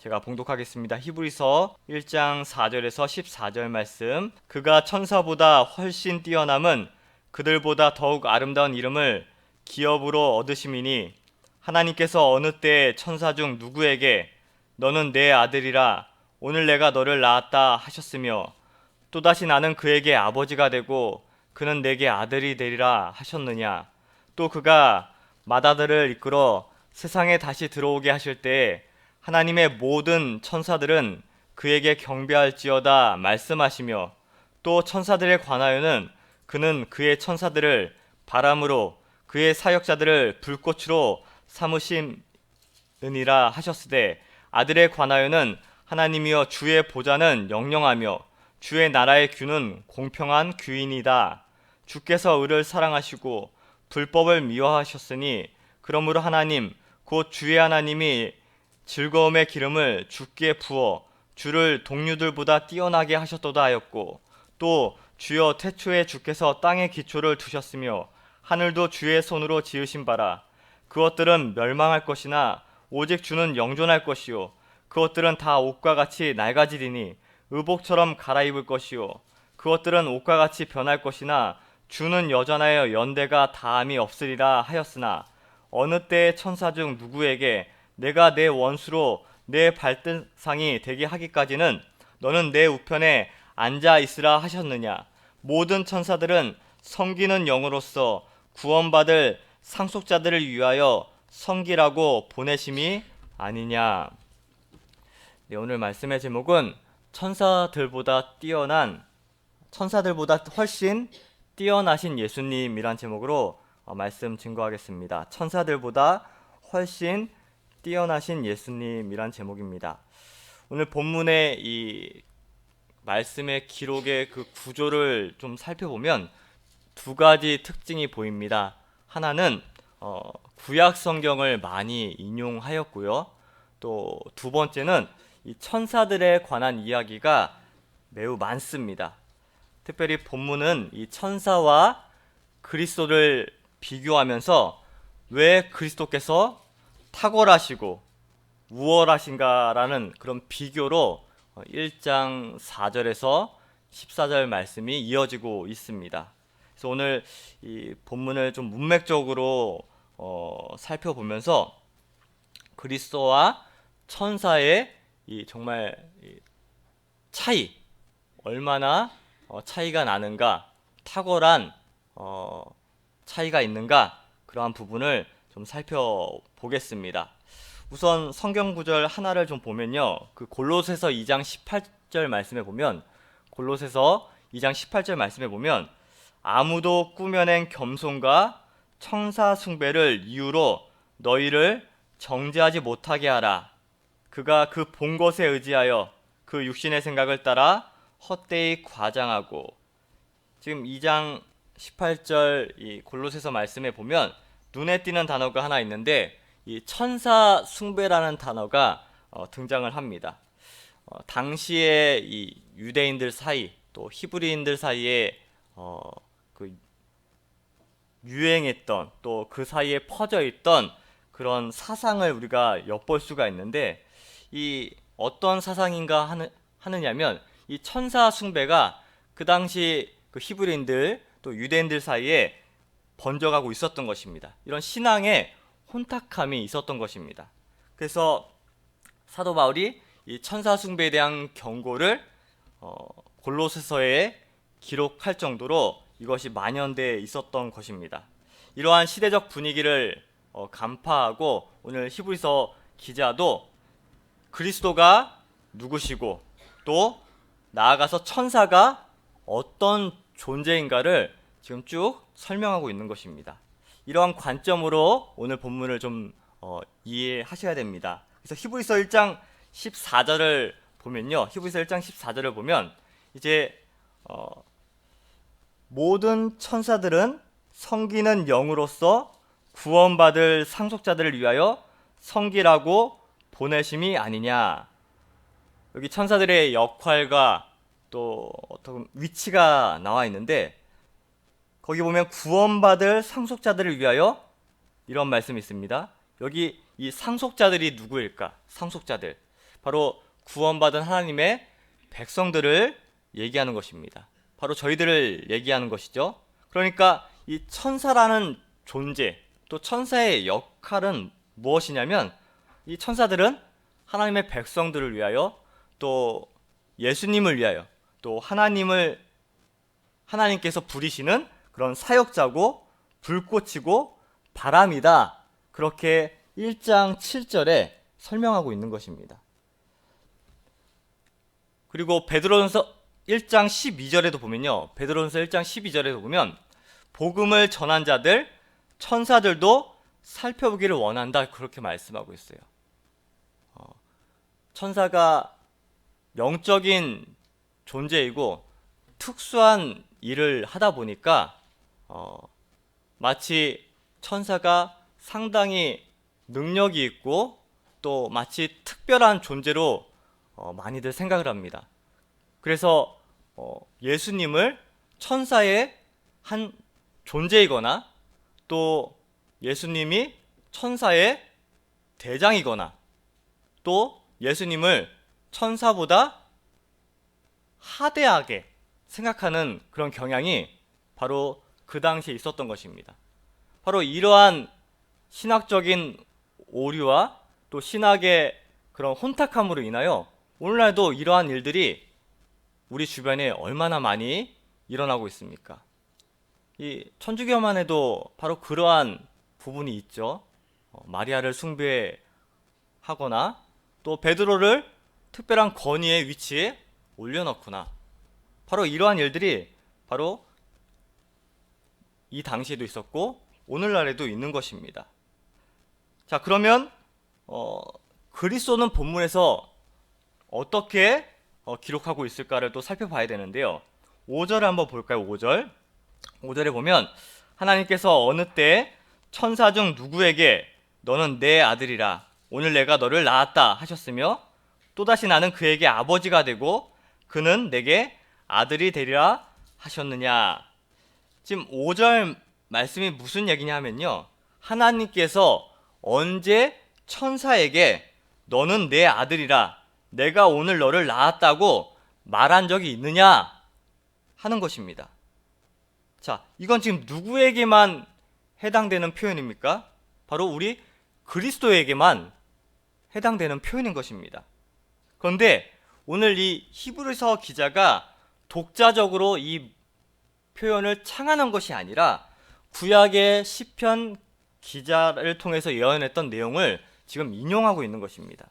제가 봉독하겠습니다. 히브리서 1장 4절에서 14절 말씀. 그가 천사보다 훨씬 뛰어남은 그들보다 더욱 아름다운 이름을 기업으로 얻으심이니 하나님께서 어느 때 천사 중 누구에게 너는 내 아들이라 오늘 내가 너를 낳았다 하셨으며 또다시 나는 그에게 아버지가 되고 그는 내게 아들이 되리라 하셨느냐 또 그가 마다들을 이끌어 세상에 다시 들어오게 하실 때 하나님의 모든 천사들은 그에게 경배할지어다 말씀하시며 또 천사들에 관하여는 그는 그의 천사들을 바람으로 그의 사역자들을 불꽃으로 삼으심이니라 하셨으되 아들에 관하여는 하나님이여 주의 보좌는 영영하며 주의 나라의 규는 공평한 규인이다. 주께서 의를 사랑하시고 불법을 미워하셨으니 그러므로 하나님 곧 주의 하나님이 즐거움의 기름을 주께 부어 주를 동류들보다 뛰어나게 하셨도다 하였고 또 주여 태초에 주께서 땅의 기초를 두셨으며 하늘도 주의 손으로 지으신 바라. 그것들은 멸망할 것이나 오직 주는 영존할 것이요. 그것들은 다 옷과 같이 낡아지리니 의복처럼 갈아입을 것이요. 그것들은 옷과 같이 변할 것이나 주는 여전하여 연대가 다함이 없으리라 하였으나 어느 때의 천사 중 누구에게 내가 내 원수로 내 발등상이 되게 하기까지는 너는 내 우편에 앉아 있으라 하셨느냐 모든 천사들은 섬기는 영으로서 구원받을 상속자들을 위하여 섬기라고 보내심이 아니냐. 네, 오늘 말씀의 제목은 천사들보다 뛰어난 천사들보다 훨씬 뛰어나신 예수님이란 제목으로 어, 말씀 증거하겠습니다. 천사들보다 훨씬 뛰어나신 예수님이란 제목입니다. 오늘 본문의 이 말씀의 기록의 그 구조를 좀 살펴보면 두 가지 특징이 보입니다. 하나는 어, 구약 성경을 많이 인용하였고요. 또 두 번째는 이 천사들에 관한 이야기가 매우 많습니다. 특별히 본문은 이 천사와 그리스도를 비교하면서 왜 그리스도께서 탁월하시고 우월하신가라는 그런 비교로 1장 4절에서 14절 말씀이 이어지고 있습니다. 그래서 오늘 이 본문을 좀 문맥적으로 어, 살펴보면서 그리스도와 천사의 이 정말 이 차이 얼마나 어, 차이가 나는가 탁월한 어, 차이가 있는가 그러한 부분을 좀 살펴보겠습니다. 우선 성경 구절 하나를 좀 보면요. 그 골로새서 2장 18절 말씀에 보면 골로새서 2장 18절 말씀에 보면 아무도 꾸며낸 겸손과 청사 숭배를 이유로 너희를 정죄하지 못하게 하라. 그가 그 본 것에 의지하여 그 육신의 생각을 따라 헛되이 과장하고 지금 2장 18절 이 골로새서 말씀에 보면 눈에 띄는 단어가 하나 있는데 이 천사 숭배라는 단어가 어, 등장을 합니다. 어, 당시에 이 유대인들 사이 또 히브리인들 사이에 어, 그 유행했던 또 그 사이에 퍼져 있던 그런 사상을 우리가 엿볼 수가 있는데 이 어떤 사상인가 하느, 하느냐면 이 천사 숭배가 그 당시 그 히브리인들 또 유대인들 사이에 번져가고 있었던 것입니다. 이런 신앙에 혼탁함이 있었던 것입니다. 그래서 사도 바울이 이 천사 숭배에 대한 경고를 어, 골로새서에 기록할 정도로 이것이 만연돼 있었던 것입니다. 이러한 시대적 분위기를 어, 간파하고 오늘 히브리서 기자도 그리스도가 누구시고 또 나아가서 천사가 어떤 존재인가를 지금 쭉 설명하고 있는 것입니다. 이러한 관점으로 오늘 본문을 좀 어, 이해하셔야 됩니다. 그래서 히브리서 1장 14절을 보면요. 히브리서 1장 14절을 보면 이제 어, 모든 천사들은 성기는 영으로서 구원받을 상속자들을 위하여 성기라고 보내심이 아니냐. 여기 천사들의 역할과 또 어떤 위치가 나와 있는데 거기 보면 구원받을 상속자들을 위하여 이런 말씀이 있습니다. 여기 이 상속자들이 누구일까? 상속자들. 바로 구원받은 하나님의 백성들을 얘기하는 것입니다. 바로 저희들을 얘기하는 것이죠. 그러니까 이 천사라는 존재, 또 천사의 역할은 무엇이냐면 이 천사들은 하나님의 백성들을 위하여 또 예수님을 위하여 또 하나님을 하나님께서 부리시는 그런 사역자고 불꽃이고 바람이다. 그렇게 1장 7절에 설명하고 있는 것입니다. 그리고 베드로전서 1장 12절에도 보면요. 베드로전서 1장 12절에도 보면 복음을 전한 자들 천사들도 살펴보기를 원한다. 그렇게 말씀하고 있어요. 어, 천사가 영적인 존재이고 특수한 일을 하다 보니까 어, 마치 천사가 상당히 능력이 있고 또 마치 특별한 존재로 어, 많이들 생각을 합니다. 그래서 어, 예수님을 천사의 한 존재이거나 또 예수님이 천사의 대장이거나 또 예수님을 천사보다 하대하게 생각하는 그런 경향이 바로 그 당시에 있었던 것입니다. 바로 이러한 신학적인 오류와 또 신학의 그런 혼탁함으로 인하여 오늘날도 이러한 일들이 우리 주변에 얼마나 많이 일어나고 있습니까? 이 천주교만 해도 바로 그러한 부분이 있죠. 어, 마리아를 숭배하거나 또 베드로를 특별한 권위의 위치에 올려놓거나 바로 이러한 일들이 바로 이 당시에도 있었고 오늘날에도 있는 것입니다. 자 그러면 어, 그리스도는 본문에서 어떻게 어, 기록하고 있을까를 또 살펴봐야 되는데요. 5절을 한번 볼까요? 5절. 5절에 보면 하나님께서 어느 때 천사 중 누구에게 너는 내 아들이라 오늘 내가 너를 낳았다 하셨으며 또다시 나는 그에게 아버지가 되고 그는 내게 아들이 되리라 하셨느냐. 지금 5절 말씀이 무슨 얘기냐 하면요. 하나님께서 언제 천사에게 너는 내 아들이라 내가 오늘 너를 낳았다고 말한 적이 있느냐 하는 것입니다. 자, 이건 지금 누구에게만 해당되는 표현입니까? 바로 우리 그리스도에게만 해당되는 표현인 것입니다. 그런데 오늘 이 히브리서 기자가 독자적으로 이 표현을 창안한 것이 아니라 구약의 시편 기자를 통해서 예언했던 내용을 지금 인용하고 있는 것입니다.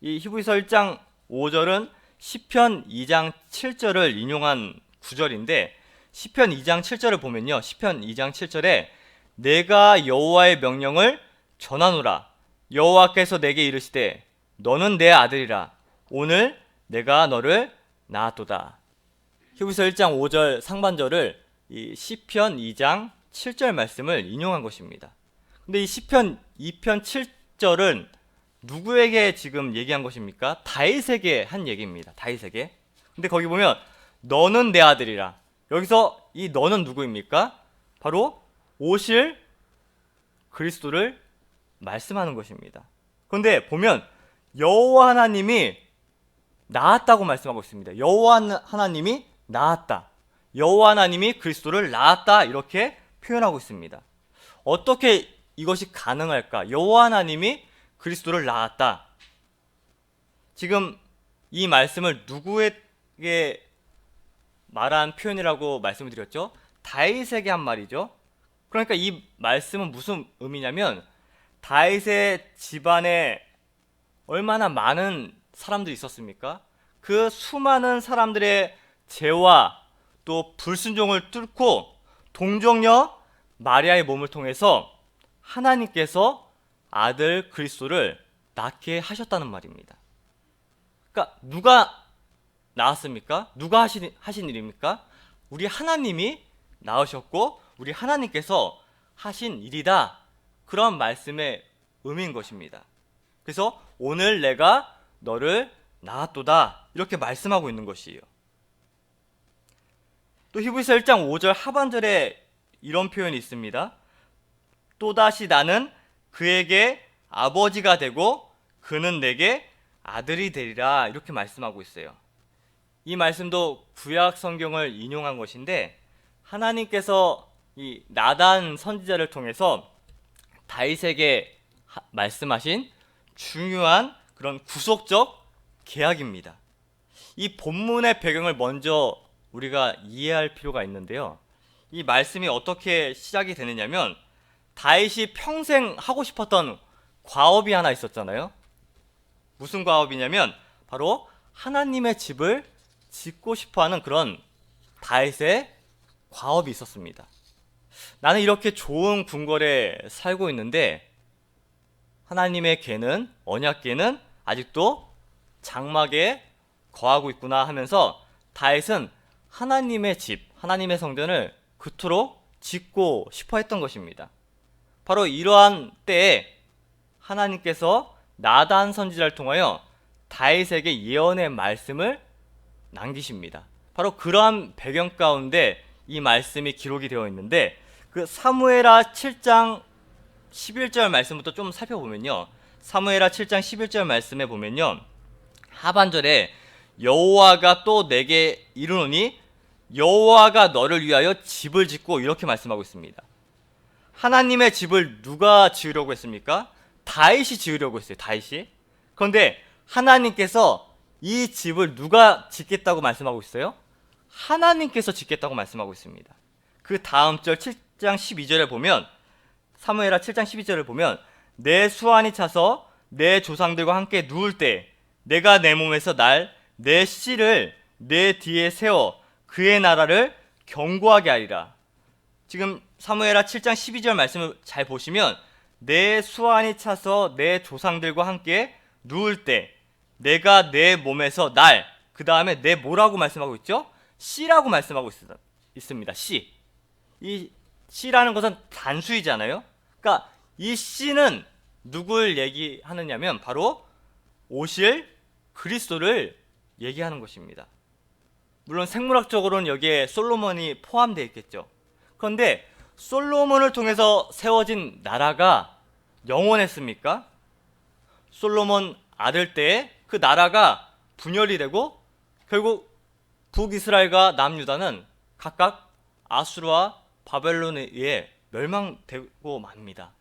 이 히브리서 1장 5절은 시편 2장 7절을 인용한 구절인데 시편 2장 7절을 보면요. 시편 2장 7절에 내가 여호와의 명령을 전하노라 여호와께서 내게 이르시되 너는 내 아들이라 오늘 내가 너를 낳았도다. 히브리서 1장 5절 상반절을 이 시편 2장 7절 말씀을 인용한 것입니다. 근데 이 시편 2편 7절은 누구에게 지금 얘기한 것입니까? 다윗에게 한 얘기입니다. 다윗에게. 근데 거기 보면 너는 내 아들이라. 여기서 이 너는 누구입니까? 바로 오실 그리스도를 말씀하는 것입니다. 그런데 보면 여호와 하나님이 낳았다고 말씀하고 있습니다. 여호와 하나님이 낳았다. 여호와 하나님이 그리스도를 낳았다 이렇게 표현하고 있습니다. 어떻게 이것이 가능할까? 여호와 하나님이 그리스도를 낳았다. 지금 이 말씀을 누구에게 말한 표현이라고 말씀을 드렸죠? 다윗에게 한 말이죠. 그러니까 이 말씀은 무슨 의미냐면 다윗의 집안에 얼마나 많은 사람들이 있었습니까? 그 수많은 사람들의 죄와 또 불순종을 뚫고 동정녀 마리아의 몸을 통해서 하나님께서 아들 그리스도를 낳게 하셨다는 말입니다. 그러니까 누가 낳았습니까? 누가 하신, 하신 일입니까? 우리 하나님이 낳으셨고 우리 하나님께서 하신 일이다. 그런 말씀의 의미인 것입니다. 그래서 오늘 내가 너를 낳았도다. 이렇게 말씀하고 있는 것이에요. 또 히브리서 1장 5절 하반절에 이런 표현이 있습니다. 또다시 나는 그에게 아버지가 되고 그는 내게 아들이 되리라 이렇게 말씀하고 있어요. 이 말씀도 구약 성경을 인용한 것인데 하나님께서 이 나단 선지자를 통해서 다윗에게 하- 말씀하신 중요한 그런 구속적 계약입니다. 이 본문의 배경을 먼저 우리가 이해할 필요가 있는데요. 이 말씀이 어떻게 시작이 되느냐면 다윗이 평생 하고 싶었던 과업이 하나 있었잖아요. 무슨 과업이냐면 바로 하나님의 집을 짓고 싶어하는 그런 다윗의 과업이 있었습니다. 나는 이렇게 좋은 궁궐에 살고 있는데 하나님의 개는 언약개는 아직도 장막에 거하고 있구나 하면서 다윗은 하나님의 집, 하나님의 성전을 그토록 짓고 싶어 했던 것입니다. 바로 이러한 때에 하나님께서 나단 선지자를 통하여 다윗에게 예언의 말씀을 남기십니다. 바로 그러한 배경 가운데 이 말씀이 기록이 되어 있는데 그 사무엘하 7장 11절 말씀부터 좀 살펴보면요. 사무엘하 7장 11절 말씀에 보면요. 하반절에 여호와가 또 내게 이르노니 여호와가 너를 위하여 집을 짓고 이렇게 말씀하고 있습니다. 하나님의 집을 누가 지으려고 했습니까? 다윗이 지으려고 했어요. 다윗이. 그런데 하나님께서 이 집을 누가 짓겠다고 말씀하고 있어요? 하나님께서 짓겠다고 말씀하고 있습니다. 그 다음 절 7장 12절에 보면 사무엘하 7장 12절을 보면 내 수완이 차서 내 조상들과 함께 누울 때 내가 내 몸에서 날 내 씨를 내 뒤에 세워 그의 나라를 견고하게 하리라. 지금 사무엘하 7장 12절 말씀을 잘 보시면 내 수완이 차서 내 조상들과 함께 누울 때 내가 내 몸에서 날 그 다음에 내 뭐라고 말씀하고 있죠? 씨라고 말씀하고 있, 있습니다. 씨. 이 씨라는 것은 단수이잖아요. 그러니까 이 씨는 누굴 얘기하느냐면 바로 오실 그리스도를 얘기하는 것입니다. 물론 생물학적으로는 여기에 솔로몬이 포함되어 있겠죠. 그런데 솔로몬을 통해서 세워진 나라가 영원했습니까? 솔로몬 아들 때에 그 나라가 분열이 되고 결국 북이스라엘과 남유다는 각각 아수르와 바벨론에 의해 멸망되고 맙니다.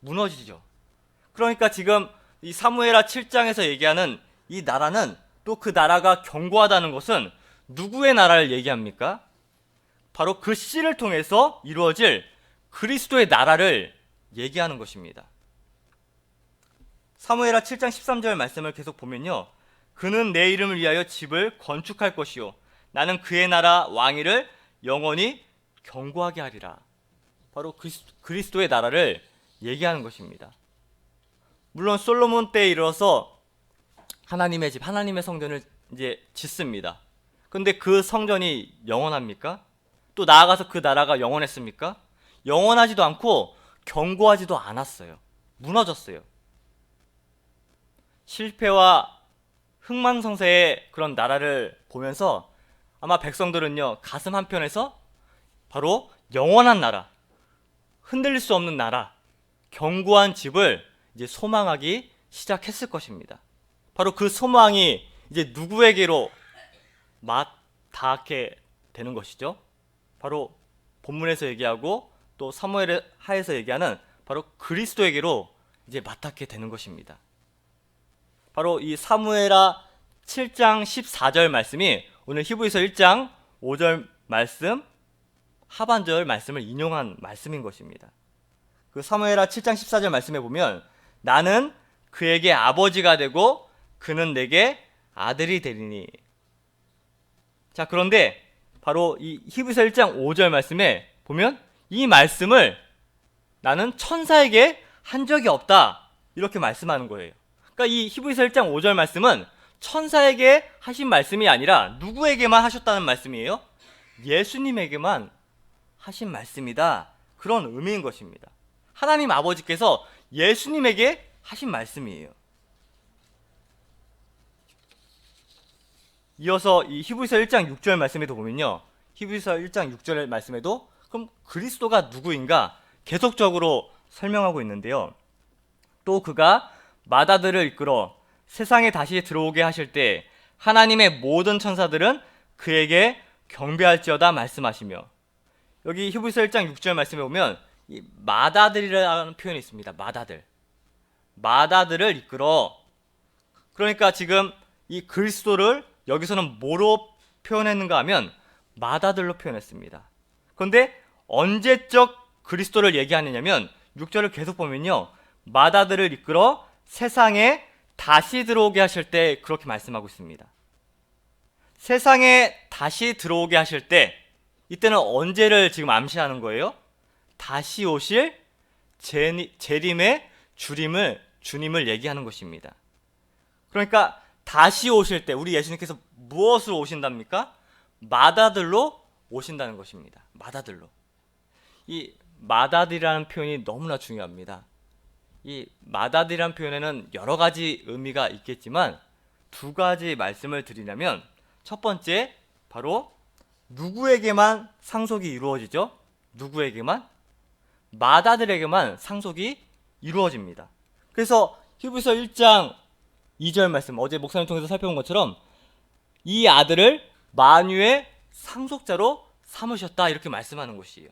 무너지죠. 그러니까 지금 이 사무엘하 7장에서 얘기하는 이 나라는 또 그 나라가 견고하다는 것은 누구의 나라를 얘기합니까? 바로 그 씨를 통해서 이루어질 그리스도의 나라를 얘기하는 것입니다. 사무엘하 7장 13절 말씀을 계속 보면요. 그는 내 이름을 위하여 집을 건축할 것이요 나는 그의 나라 왕위를 영원히 견고하게 하리라. 바로 그리스- 그리스도의 나라를 얘기하는 것입니다. 물론 솔로몬 때에 이르러서 하나님의 집, 하나님의 성전을 이제 짓습니다. 근데 그 성전이 영원합니까? 또 나아가서 그 나라가 영원했습니까? 영원하지도 않고 견고하지도 않았어요. 무너졌어요. 실패와 흥망성쇠의 그런 나라를 보면서 아마 백성들은요 가슴 한편에서 바로 영원한 나라, 흔들릴 수 없는 나라, 견고한 집을 이제 소망하기 시작했을 것입니다. 바로 그 소망이 이제 누구에게로 맞닿게 되는 것이죠. 바로 본문에서 얘기하고 또 사무엘 하에서 얘기하는 바로 그리스도에게로 이제 맞닿게 되는 것입니다. 바로 이 사무엘하 7장 14절 말씀이 오늘 히브리서 1장 5절 말씀 하반절 말씀을 인용한 말씀인 것입니다. 그 사무엘하 7장 14절 말씀에 보면 나는 그에게 아버지가 되고 그는 내게 아들이 되리니. 자, 그런데 바로 이 히브리서 1장 5절 말씀에 보면 이 말씀을 나는 천사에게 한 적이 없다. 이렇게 말씀하는 거예요. 그러니까 이 히브리서 1장 5절 말씀은 천사에게 하신 말씀이 아니라 누구에게만 하셨다는 말씀이에요? 예수님에게만 하신 말씀이다. 그런 의미인 것입니다. 하나님 아버지께서 예수님에게 하신 말씀이에요. 이어서 이 히브리서 1장 6절 말씀에도 보면요. 히브리서 1장 6절 말씀에도 그럼 그리스도가 누구인가 계속적으로 설명하고 있는데요. 또 그가 마다들을 이끌어 세상에 다시 들어오게 하실 때 하나님의 모든 천사들은 그에게 경배할지어다 말씀하시며 여기 히브리서 1장 6절 말씀에 보면 이 마다들이라는 표현이 있습니다. 마다들. 마다들을 이끌어 그러니까 지금 이 그리스도를 여기서는 뭐로 표현했는가 하면 마다들로 표현했습니다. 그런데 언제적 그리스도를 얘기하느냐면 6절을 계속 보면요. 마다들을 이끌어 세상에 다시 들어오게 하실 때 그렇게 말씀하고 있습니다. 세상에 다시 들어오게 하실 때 이때는 언제를 지금 암시하는 거예요? 다시 오실 제- 재림의 주림을 주님을 얘기하는 것입니다. 그러니까 다시 오실 때 우리 예수님께서 무엇으로 오신답니까? 마다들로 오신다는 것입니다. 마다들로. 이 마다들이라는 표현이 너무나 중요합니다. 이 마다들이라는 표현에는 여러 가지 의미가 있겠지만 두 가지 말씀을 드리려면 첫 번째 바로 누구에게만 상속이 이루어지죠? 누구에게만? 마다들에게만 상속이 이루어집니다. 그래서 히브리서 1장 2절 말씀 어제 목사님 통해서 살펴본 것처럼 이 아들을 만유의 상속자로 삼으셨다 이렇게 말씀하는 것이에요.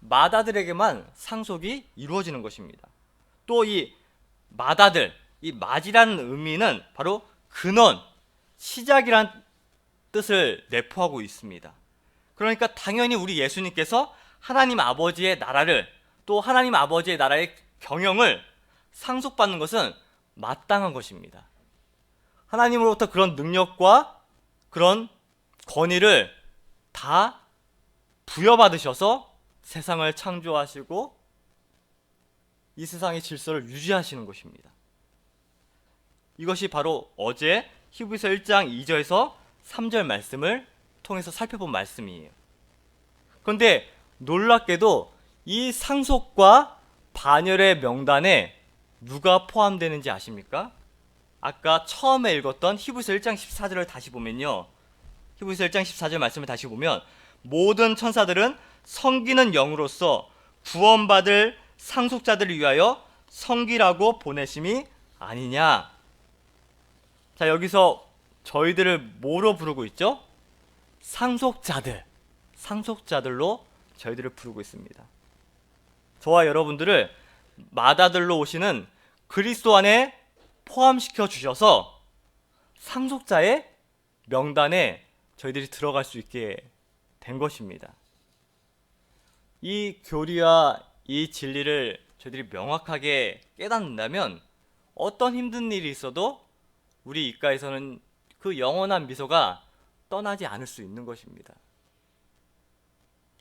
마다들에게만 상속이 이루어지는 것입니다. 또 이 마다들, 이 마지라는 의미는 바로 근원, 시작이란 뜻을 내포하고 있습니다. 그러니까 당연히 우리 예수님께서 하나님 아버지의 나라를 또 하나님 아버지의 나라의 경영을 상속받는 것은 마땅한 것입니다. 하나님으로부터 그런 능력과 그런 권위를 다 부여받으셔서 세상을 창조하시고 이 세상의 질서를 유지하시는 것입니다. 이것이 바로 어제 히브리서 1장 2절에서 3절 말씀을 통해서 살펴본 말씀이에요. 그런데 놀랍게도 이 상속과 반열의 명단에 누가 포함되는지 아십니까? 아까 처음에 읽었던 히브리서 1장 14절을 다시 보면요. 히브리서 1장 14절 말씀을 다시 보면 모든 천사들은 성기는 영으로서 구원받을 상속자들을 위하여 성기라고 보내심이 아니냐. 자, 여기서 저희들을 뭐로 부르고 있죠? 상속자들. 상속자들로 저희들을 부르고 있습니다. 저와 여러분들을 마다들로 오시는 그리스도 안에 포함시켜 주셔서 상속자의 명단에 저희들이 들어갈 수 있게 된 것입니다. 이 교리와 이 진리를 저희들이 명확하게 깨닫는다면 어떤 힘든 일이 있어도 우리 입가에서는 그 영원한 미소가 떠나지 않을 수 있는 것입니다.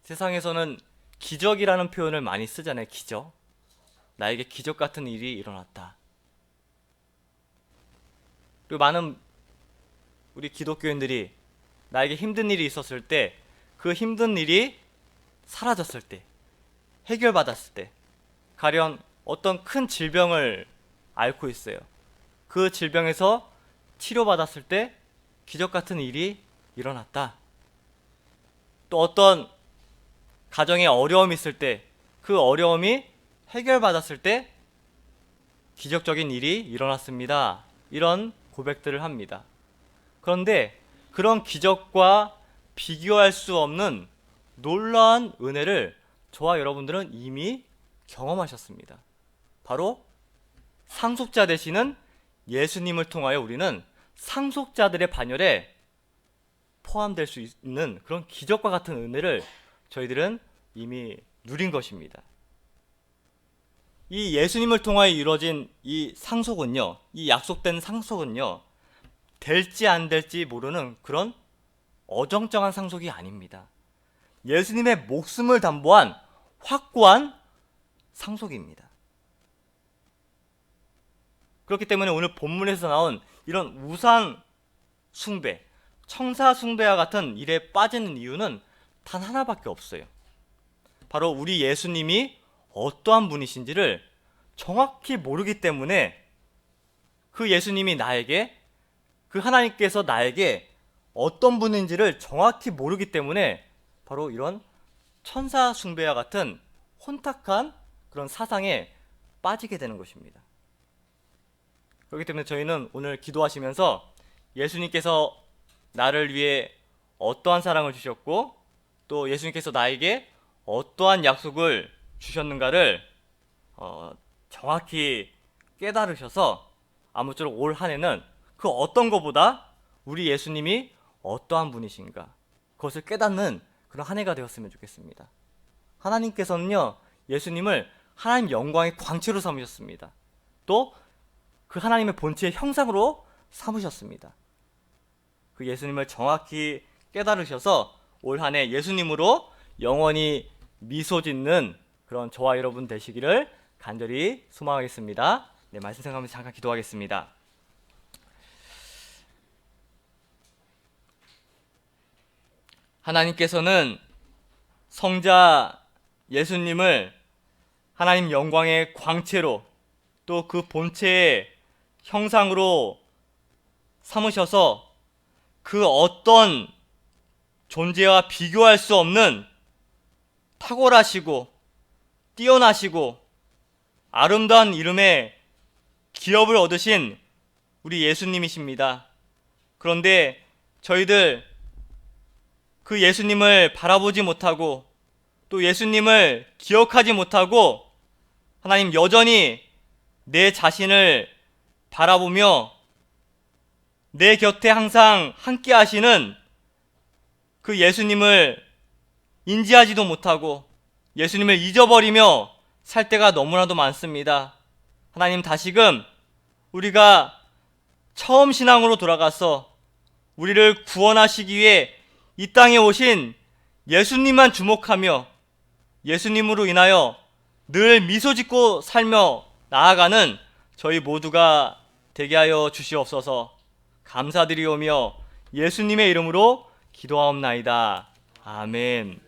세상에서는 기적이라는 표현을 많이 쓰잖아요. 기적. 나에게 기적 같은 일이 일어났다. 그리고 많은 우리 기독교인들이 나에게 힘든 일이 있었을 때 그 힘든 일이 사라졌을 때 해결받았을 때 가령 어떤 큰 질병을 앓고 있어요. 그 질병에서 치료받았을 때 기적 같은 일이 일어났다. 또 어떤 가정에 어려움이 있을 때 그 어려움이 해결받았을 때 기적적인 일이 일어났습니다. 이런 고백들을 합니다. 그런데 그런 기적과 비교할 수 없는 놀라운 은혜를 저와 여러분들은 이미 경험하셨습니다. 바로 상속자 되시는 예수님을 통하여 우리는 상속자들의 반열에 포함될 수 있는 그런 기적과 같은 은혜를 저희들은 이미 누린 것입니다. 이 예수님을 통하여 이루어진 이 상속은요, 이 약속된 상속은요, 될지 안 될지 모르는 그런 어정쩡한 상속이 아닙니다. 예수님의 목숨을 담보한 확고한 상속입니다. 그렇기 때문에 오늘 본문에서 나온 이런 우상 숭배, 청사 숭배와 같은 일에 빠지는 이유는 단 하나밖에 없어요. 바로 우리 예수님이 어떠한 분이신지를 정확히 모르기 때문에 그 예수님이 나에게 그 하나님께서 나에게 어떤 분인지를 정확히 모르기 때문에 바로 이런 천사 숭배와 같은 혼탁한 그런 사상에 빠지게 되는 것입니다. 그렇기 때문에 저희는 오늘 기도하시면서 예수님께서 나를 위해 어떠한 사랑을 주셨고 또 예수님께서 나에게 어떠한 약속을 주셨는가를 어, 정확히 깨달으셔서 아무쪼록 올 한 해는 그 어떤 것보다 우리 예수님이 어떠한 분이신가 그것을 깨닫는 그런 한 해가 되었으면 좋겠습니다. 하나님께서는요 예수님을 하나님 영광의 광채로 삼으셨습니다. 또 그 하나님의 본체의 형상으로 삼으셨습니다. 그 예수님을 정확히 깨달으셔서 올 한 해 예수님으로 영원히 미소 짓는 그런 저와 여러분 되시기를 간절히 소망하겠습니다. 네, 말씀 생각하면서 잠깐 기도하겠습니다. 하나님께서는 성자 예수님을 하나님 영광의 광채로 또 그 본체의 형상으로 삼으셔서 그 어떤 존재와 비교할 수 없는 탁월하시고 뛰어나시고 아름다운 이름의 기업을 얻으신 우리 예수님이십니다. 그런데 저희들 그 예수님을 바라보지 못하고 또 예수님을 기억하지 못하고 하나님 여전히 내 자신을 바라보며 내 곁에 항상 함께 하시는 그 예수님을 인지하지도 못하고 예수님을 잊어버리며 살 때가 너무나도 많습니다. 하나님 다시금 우리가 처음 신앙으로 돌아가서 우리를 구원하시기 위해 이 땅에 오신 예수님만 주목하며 예수님으로 인하여 늘 미소 짓고 살며 나아가는 저희 모두가 되게 하여 주시옵소서 감사드리오며 예수님의 이름으로 기도하옵나이다. 아멘.